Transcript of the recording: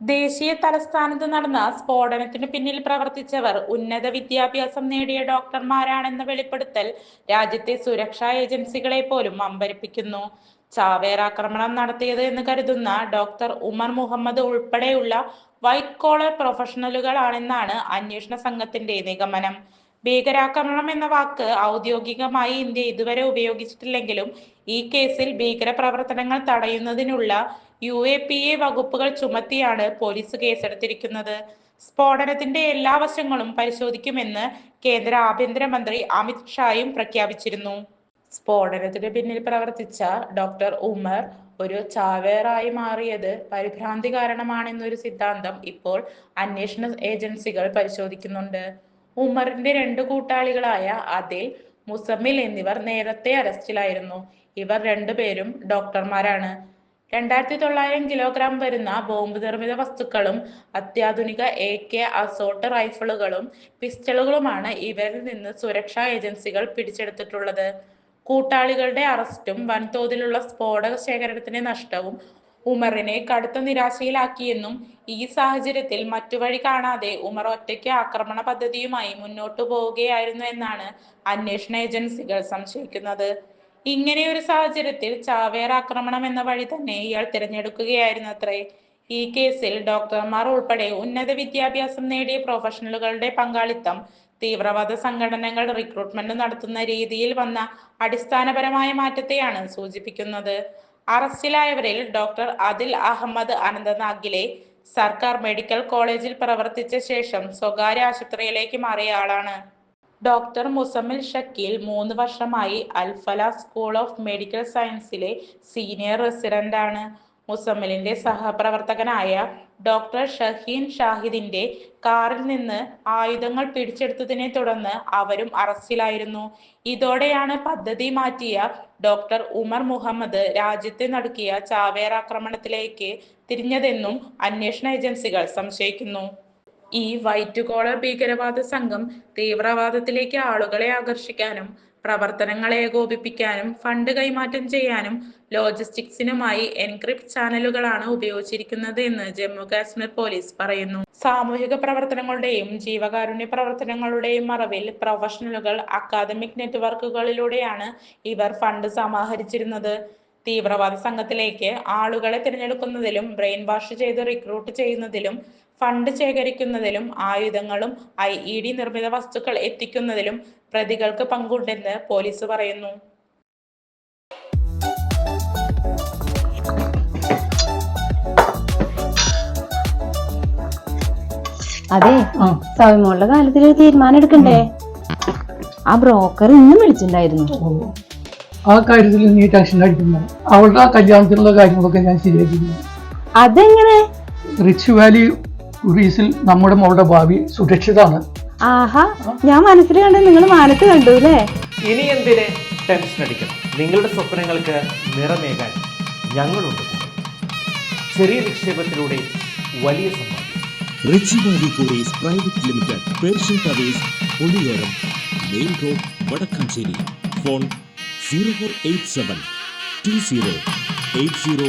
ദേശീയ തലസ്ഥാനത്ത് നടന്ന സ്ഫോടനത്തിന് പിന്നിൽ പ്രവർത്തിച്ചവർ ഉന്നത വിദ്യാഭ്യാസം നേടിയ ഡോക്ടർമാരാണെന്ന വെളിപ്പെടുത്തൽ രാജ്യത്തെ സുരക്ഷാ ഏജൻസികളെ പോലും അമ്പരപ്പിക്കുന്നു. ചാവേർ ആക്രമണം നടത്തിയത് എന്ന് കരുതുന്ന ഡോക്ടർ ഉമർ മുഹമ്മദ് ഉൾപ്പെടെയുള്ള വൈറ്റ് കോളർ പ്രൊഫഷണലുകളാണെന്നാണ് അന്വേഷണ സംഘത്തിന്റെ നിഗമനം. ഭീകരാക്രമണം എന്ന വാക്ക് ഔദ്യോഗികമായി ഇന്ത്യ ഇതുവരെ ഉപയോഗിച്ചിട്ടില്ലെങ്കിലും ഈ കേസിൽ ഭീകരപ്രവർത്തനങ്ങൾ തടയുന്നതിനുള്ള യു എ പി എ വകുപ്പുകൾ ചുമത്തിയാണ് പോലീസ് കേസെടുത്തിരിക്കുന്നത്. സ്ഫോടനത്തിന്റെ എല്ലാ വശങ്ങളും പരിശോധിക്കുമെന്ന് കേന്ദ്ര ആഭ്യന്തരമന്ത്രി അമിത് ഷായും പ്രഖ്യാപിച്ചിരുന്നു. സ്ഫോടനത്തിന് പിന്നിൽ പ്രവർത്തിച്ച ഡോക്ടർ ഉമർ ഒരു ചാവേറായി മാറിയത് പരിഭ്രാന്തി കാരണമാണെന്നൊരു സിദ്ധാന്തം ഇപ്പോൾ അന്വേഷണ ഏജൻസികൾ പരിശോധിക്കുന്നുണ്ട്. ഉമറിന്റെ രണ്ട് കൂട്ടാളികളായ അതിൽ മുസമ്മിൽ എന്നിവർ നേരത്തെ അറസ്റ്റിലായിരുന്നു. ഇവർ രണ്ടുപേരും ഡോക്ടർമാരാണ്. രണ്ടായിരത്തി തൊള്ളായിരം കിലോഗ്രാം വരുന്ന ബോംബ് നിർമ്മിത വസ്തുക്കളും അത്യാധുനിക എ കെ അസോട്ട് റൈഫിളുകളും പിസ്റ്റളുകളുമാണ് ഇവരിൽ നിന്ന് സുരക്ഷാ ഏജൻസികൾ പിടിച്ചെടുത്തിട്ടുള്ളത്. കൂട്ടാളികളുടെ അറസ്റ്റും വൻതോതിലുള്ള സ്ഫോടക ശേഖരണത്തിന്റെ നഷ്ടവും ഉമറിനെ കടുത്ത നിരാശയിലാക്കിയെന്നും ഈ സാഹചര്യത്തിൽ മറ്റു വഴി കാണാതെ ഉമർ ഒറ്റയ്ക്ക് ആക്രമണ പദ്ധതിയുമായി മുന്നോട്ടു പോവുകയായിരുന്നു എന്നാണ് അന്വേഷണ ഏജൻസികൾ സംശയിക്കുന്നത്. ഇങ്ങനെ ഒരു സാഹചര്യത്തിൽ ചാവേർ ആക്രമണം എന്ന വഴി തന്നെ ഇയാൾ തിരഞ്ഞെടുക്കുകയായിരുന്നു അത്രേ ഈ കേസിൽ ഡോക്ടർമാർ ഉൾപ്പെടെ ഉന്നത വിദ്യാഭ്യാസം നേടിയ പ്രൊഫഷണലുകളുടെ പങ്കാളിത്തം തീവ്രവാദ സംഘടനകൾ റിക്രൂട്ട്മെന്റ് നടത്തുന്ന രീതിയിൽ വന്ന അടിസ്ഥാനപരമായ മാറ്റത്തെയാണ് സൂചിപ്പിക്കുന്നത്. അറസ്റ്റിലായവരിൽ ഡോക്ടർ അദിൽ അഹമ്മദ് അനന്തനാഗിലെ സർക്കാർ മെഡിക്കൽ കോളേജിൽ പ്രവർത്തിച്ച ശേഷം സ്വകാര്യ ആശുപത്രിയിലേക്ക് മാറിയ ആളാണ്. ഡോക്ടർ മുസമ്മിൽ ഷക്കീൽ മൂന്ന് വർഷമായി അൽഫല സ്കൂൾ ഓഫ് മെഡിക്കൽ സയൻസിലെ സീനിയർ റെസിഡന്റ് ആണ് മുസമ്മിലിന്റെ സഹപ്രവർത്തകനായ ഡോക്ടർ ഷഹീൻ ഷാഹിദിന്റെ കാറിൽ നിന്ന് ആയുധങ്ങൾ പിടിച്ചെടുത്തതിനെ തുടർന്ന് അവരും അറസ്റ്റിലായിരുന്നു. ഇതോടെയാണ് പദ്ധതി മാറ്റിയ ഡോക്ടർ ഉമർ മുഹമ്മദ് രാജ്യത്തെ നടക്കിയ ചാവേറാക്രമണത്തിലേക്ക് തിരിഞ്ഞതെന്നും അന്വേഷണ ഏജൻസികൾ സംശയിക്കുന്നു. ഈ വൈറ്റ് കോളർ ഭീകരവാദ സംഘം തീവ്രവാദത്തിലേക്ക് ആളുകളെ ആകർഷിക്കാനും പ്രവർത്തനങ്ങൾ ഏകോപിപ്പിക്കാനും ഫണ്ട് കൈമാറ്റം ചെയ്യാനും ലോജിസ്റ്റിക്സിനുമായി എൻക്രിപ്റ്റ് ചാനലുകളാണ് ഉപയോഗിച്ചിരിക്കുന്നത് എന്ന് ജമ്മു കാശ്മീർ പോലീസ് പറയുന്നു. സാമൂഹിക പ്രവർത്തനങ്ങളുടെയും ജീവകാരുണ്യ പ്രവർത്തനങ്ങളുടെയും മറവിൽ പ്രൊഫഷണലുകൾ അക്കാദമിക് നെറ്റ്വർക്കുകളിലൂടെയാണ് ഇവർ ഫണ്ട് സമാഹരിച്ചിരുന്നത്. തീവ്രവാദ സംഘത്തിലേക്ക് ആളുകളെ തിരഞ്ഞെടുക്കുന്നതിലും ബ്രെയിൻ വാഷ് ചെയ്ത് റിക്രൂട്ട് ചെയ്യുന്നതിലും ഫണ്ട് ശേഖരിക്കുന്നതിലും ആയുധങ്ങളും ഐ ഇ ഡി നിർമ്മിത വസ്തുക്കൾ എത്തിക്കുന്നതിലും പ്രതികൾക്ക് പങ്കുണ്ടെന്ന് പോലീസ് പറയുന്നു. അതെ സൗമ്യമുള്ള കാലത്തിൽ ഒരു തീരുമാനം എടുക്കണ്ടേ? ആ ബ്രോക്കർ ഇന്നും വിളിച്ചിട്ടുണ്ടായിരുന്നു. ആ കാര്യത്തിൽ നീ ടെൻഷൻ അടിക്കുന്നു അവളുടെ ആ കല്യാണത്തിനുള്ള കാര്യങ്ങളൊക്കെ ഞാൻ ശരിയാക്കിയിരുന്നു അതെങ്ങനെ? റിച്ച് വാലി ടൂറീസിൽ നമ്മുടെ മോളുടെ ഭാവി സുരക്ഷിതാണ്. ആഹാ ഞാൻ മനസ്സിൽ കണ്ടു നിങ്ങൾ മാനത്ത് കണ്ടു അല്ലേ? ഇനി എന്തിനെ ടെൻഷൻ അടിക്കണം നിങ്ങളുടെ സ്വപ്നങ്ങൾക്ക് നിറമേകാൻ ഞങ്ങളുണ്ട്. ചെറിയ നിക്ഷേപത്തിലൂടെ വലിയ സമ്പാദ്യം Richie Valley Kuries private limited Persian towers Puliyoram main road Vadakkanchery. Phone zero four eight seven two zero eight zero